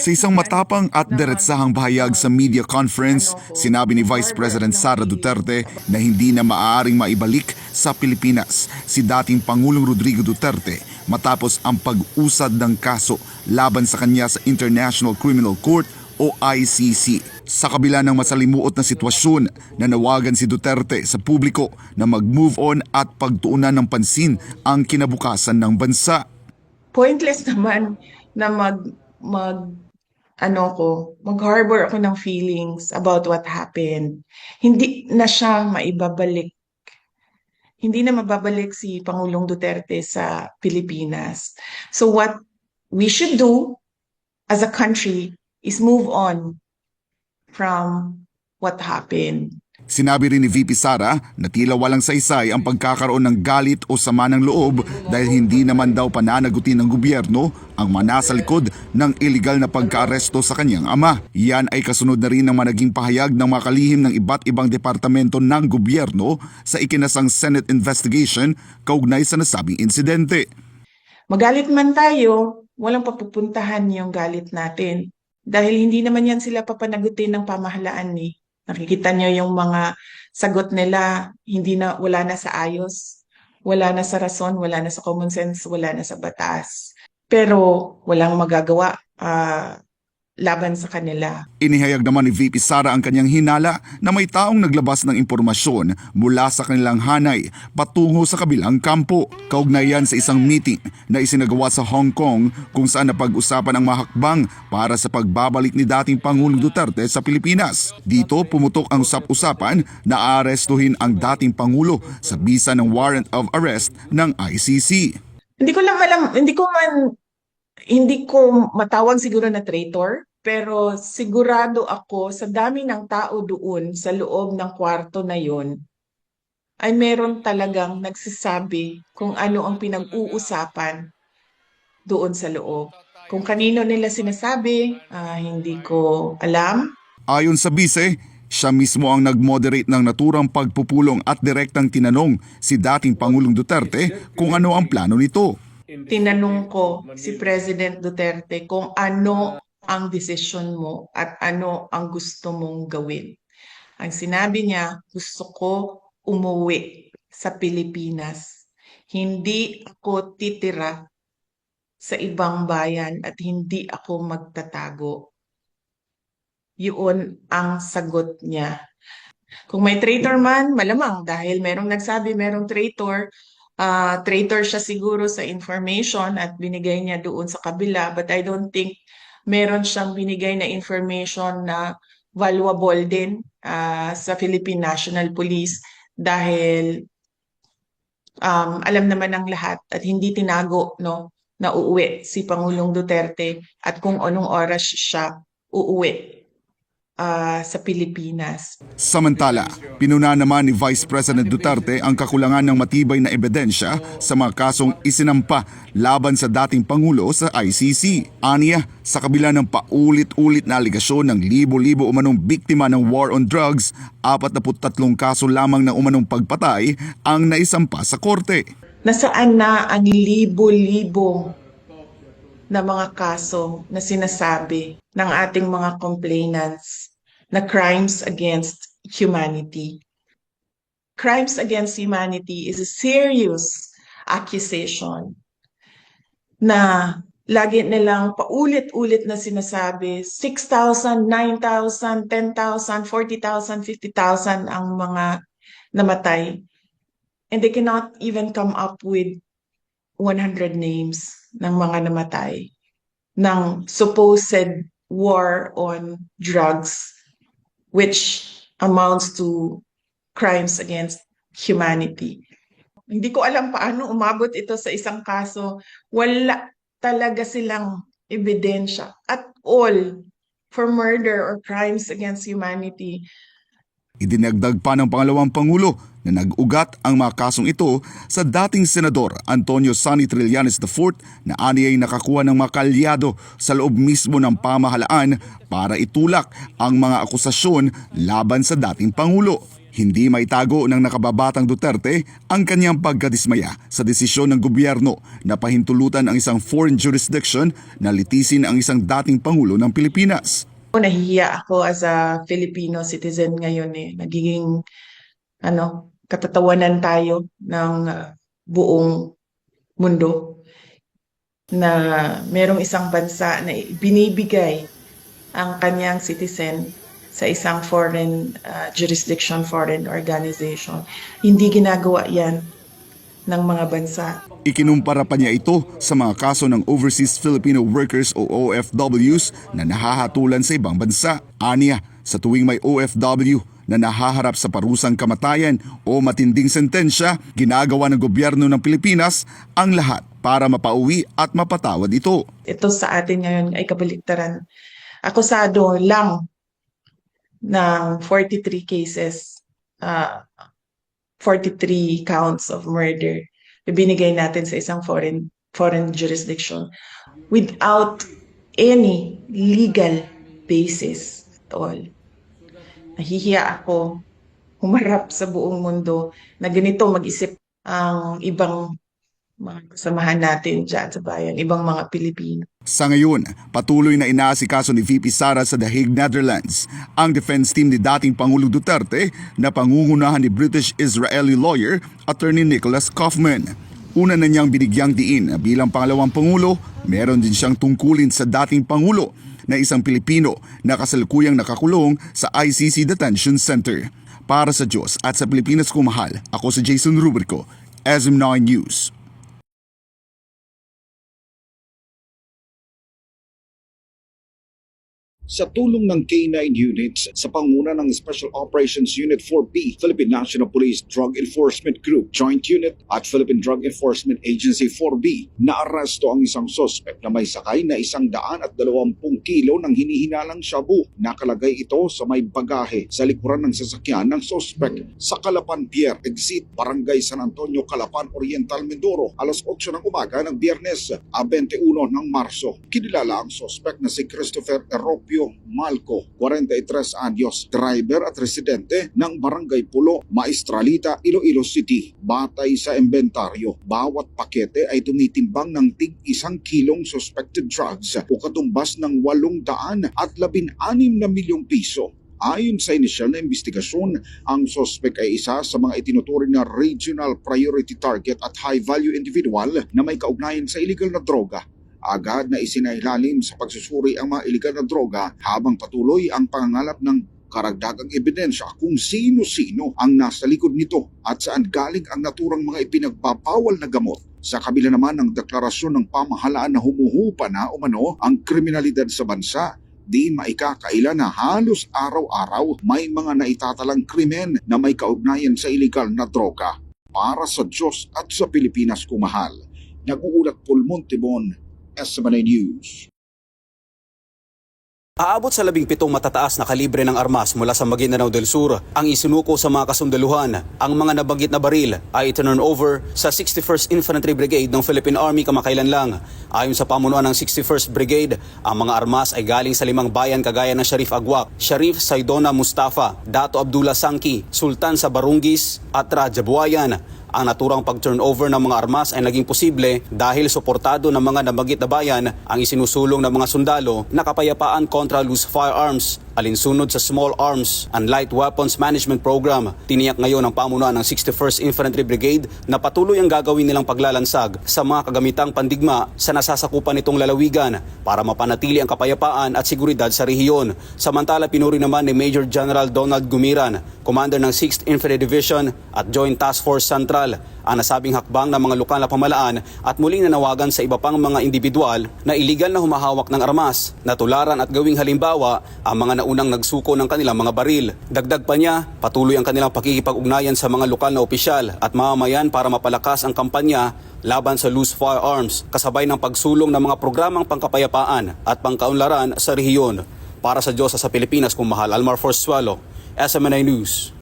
Sa isang matapang at diretsahang bahayag sa media conference, ano ko, sinabi ni Vice President Sara Duterte na hindi na maaaring maibalik sa Pilipinas si dating Pangulong Rodrigo Duterte matapos ang pag-usad ng kaso laban sa kanya sa International Criminal Court o ICC. Sa kabila ng masalimuot na sitwasyon, nanawagan si Duterte sa publiko na mag-move on at pagtuunan ng pansin ang kinabukasan ng bansa. pointless naman na mag mag ano ko, mag-harbor ako ng feelings about what happened. Hindi na siya maibabalik. Hindi na mababalik si Pangulong Duterte sa Pilipinas. So what we should do as a country is move on from what happened. Sinabi rin ni VP Sara na tila walang saysay ang pagkakaroon ng galit o sama ng loob dahil hindi naman daw pananagutin ng gobyerno ang manasa likod ng illegal na pagkaaresto sa kanyang ama. Yan ay kasunod na rin ng managing pahayag ng mga kalihim ng iba't ibang departamento ng gobyerno sa ikinasang Senate investigation kaugnay sa nasabing insidente. Magalit man tayo, walang papupuntahan yung galit natin. Dahil hindi naman yan sila papanagutin ng pamahalaan ni. Nakikita nyo yung mga sagot nila, hindi na, wala na sa ayos, wala na sa rason, wala na sa common sense, wala na sa batas. Pero walang magagawa ah, laban sa kanila. Inihayag naman ni VP Sara ang kanyang hinala na may taong naglabas ng impormasyon mula sa kanilang hanay patungo sa kabilang kampo. Kaugnay yan sa isang meeting na isinagawa sa Hong Kong kung saan napag-usapan ang mahakbang para sa pagbabalik ni dating Pangulong Duterte sa Pilipinas. Dito pumutok ang usap-usapan na aarestuhin ang dating Pangulo sa bisa ng warrant of arrest ng ICC. Hindi ko lang alam, hindi ko man, hindi ko matawag siguro na traitor, pero sigurado ako sa dami ng tao doon sa loob ng kwarto na yon ay meron talagang nagsasabi kung ano ang pinag-uusapan doon sa loob. Kung kanino nila sinasabi, ah, hindi ko alam. Ayon sa bise, siya mismo ang nag-moderate ng naturang pagpupulong at direktang tinanong si dating Pangulong Duterte kung ano ang plano nito. Tinanong ko si President Duterte kung ano ang desisyon mo at ano ang gusto mong gawin. Ang sinabi niya, gusto ko umuwi sa Pilipinas. Hindi ako titira sa ibang bayan at hindi ako magtatago. Yun ang sagot niya. Kung may traitor man, malamang dahil merong nagsabi merong traitor, ah traitor siya siguro sa information at binigay niya doon sa kabila. But I don't think meron siyang binigay na information na valuable din ah, sa Philippine National Police dahil um, alam naman ng lahat at hindi tinago no na uuwi si Pangulong Duterte at kung anong oras siya uuwi ah, sa Pilipinas. Samantala, pinuna naman ni Vice President Duterte ang kakulangan ng matibay na ebidensya sa mga kasong isinampa laban sa dating Pangulo sa ICC. Aniya, sa kabila ng paulit-ulit na aligasyon ng libo-libo umanong biktima ng war on drugs, 43 kaso lamang ng umanong pagpatay ang naisampa sa korte. Nasaan na ang libo-libo na mga kaso na sinasabi ng ating mga complainants na crimes against humanity? Crimes against humanity is a serious accusation na lagi nilang paulit-ulit na sinasabi 6,000, 9,000, 10,000, 40,000, 50,000 ang mga namatay. And they cannot even come up with 100 names ng mga namatay ng supposed war on drugs which amounts to crimes against humanity. Hindi ko alam paano umabot ito sa isang kaso. Wala talaga silang ebidensya at all for murder or crimes against humanity. Idinagdag pa ng pangalawang Pangulo na nag-ugat ang mga kasong ito sa dating Senador Antonio Sonny Trillanes IV na aniyay nakakuha ng mga kalyado sa loob mismo ng pamahalaan para itulak ang mga akusasyon laban sa dating Pangulo. Hindi maitago ng nakababatang Duterte ang kanyang pagkadismaya sa desisyon ng gobyerno na pahintulutan ang isang foreign jurisdiction na litisin ang isang dating Pangulo ng Pilipinas. Nahihiya ako as a Filipino citizen ngayon eh. Nagiging ano, katatawanan tayo ng uh, buong mundo na merong isang bansa na binibigay ang kanyang citizen sa isang foreign uh, jurisdiction, foreign organization. Hindi ginagawa yan ng mga bansa. Ikinumpara pa niya ito sa mga kaso ng Overseas Filipino Workers o OFWs na nahahatulan sa ibang bansa. Aniya, sa tuwing may OFW na nahaharap sa parusang kamatayan o matinding sentensya, ginagawa ng gobyerno ng Pilipinas ang lahat para mapauwi at mapatawad ito. Ito sa atin ngayon ay kabaliktaran. Akusado lang ng 43 cases, uh, 43 counts of murder, ibinigay natin sa isang foreign foreign jurisdiction without any legal basis at all. Nahihiya ako humarap sa buong mundo na ganito mag-isip ang ibang mga kasamahan natin dyan sa bayan, ibang mga Pilipino. Sa ngayon, patuloy na inaasikaso ni VP Sara sa The Hague, Netherlands ang defense team ni dating Pangulong Duterte na pangungunahan ni British-Israeli lawyer Attorney Nicholas Kaufman. Una na niyang binigyang diin bilang pangalawang Pangulo, meron din siyang tungkulin sa dating Pangulo na isang Pilipino na kasalukuyang nakakulong sa ICC Detention Center. Para sa Diyos at sa Pilipinas kumahal, ako si Jason Rubrico, SM9 News. Sa tulong ng K9 units sa panguna ng Special Operations Unit 4B, Philippine National Police Drug Enforcement Group Joint Unit at Philippine Drug Enforcement Agency 4B, naaresto ang isang sospek na may sakay na isang daan at dalawampung kilo ng hinihinalang shabu. Nakalagay ito sa may bagahe sa likuran ng sasakyan ng sospek sa Calapan Pier Exit, Barangay San Antonio, Calapan Oriental, Mindoro, alas 8 ng umaga ng biyernes, a 21 ng Marso. Kinilala ang sospek na si Christopher Eropio Malco, 43 anyos, driver at residente ng Barangay Pulo, Maestralita, Iloilo City. Batay sa inventaryo, bawat pakete ay tumitimbang ng tig isang kilong suspected drugs o katumbas ng 800 at 16 na milyong piso. Ayon sa inisyal na investigasyon, ang sospek ay isa sa mga itinuturing na regional priority target at high-value individual na may kaugnayan sa illegal na droga. Agad na isinailalim sa pagsusuri ang mga illegal na droga habang patuloy ang pangangalap ng karagdagang ebidensya kung sino-sino ang nasa likod nito at saan galing ang naturang mga ipinagbabawal na gamot. Sa kabila naman ng deklarasyon ng pamahalaan na humuhupa na umano ang kriminalidad sa bansa, di maikakaila na halos araw-araw may mga naitatalang krimen na may kaugnayan sa illegal na droga. Para sa Diyos at sa Pilipinas kumahal, nag-uulat Paul Montibon, SMNA News. Aabot sa labing pitong matataas na kalibre ng armas mula sa Maguindanao del Sur ang isinuko sa mga kasundaluhan. Ang mga nabanggit na baril ay itinurn over sa 61st Infantry Brigade ng Philippine Army kamakailan lang. Ayon sa pamunuan ng 61st Brigade, ang mga armas ay galing sa limang bayan kagaya ng Sharif Agwak, Sharif Saidona Mustafa, Dato Abdullah Sangki, Sultan sa Barungis at Raja Buayan. Ang naturang pag-turnover ng mga armas ay naging posible dahil suportado ng mga nabagit na bayan ang isinusulong ng mga sundalo na kapayapaan kontra loose firearms alinsunod sa Small Arms and Light Weapons Management Program. Tiniyak ngayon ng pamunuan ng 61st Infantry Brigade na patuloy ang gagawin nilang paglalansag sa mga kagamitang pandigma sa nasasakupan nitong lalawigan para mapanatili ang kapayapaan at seguridad sa rehiyon. Samantala pinuri naman ni Major General Donald Gumiran, Commander ng 6th Infantry Division at Joint Task Force Central, ang nasabing hakbang ng mga lokal na pamalaan at muling nanawagan sa iba pang mga individual na iligal na humahawak ng armas na tularan at gawing halimbawa ang mga naunang nagsuko ng kanilang mga baril. Dagdag pa niya, patuloy ang kanilang pakikipag-ugnayan sa mga lokal na opisyal at mamamayan para mapalakas ang kampanya laban sa loose firearms kasabay ng pagsulong ng mga programang pangkapayapaan at pangkaunlaran sa rehiyon. Para sa Diyos at sa Pilipinas kung mahal, Almar Forzuelo, SMNA News.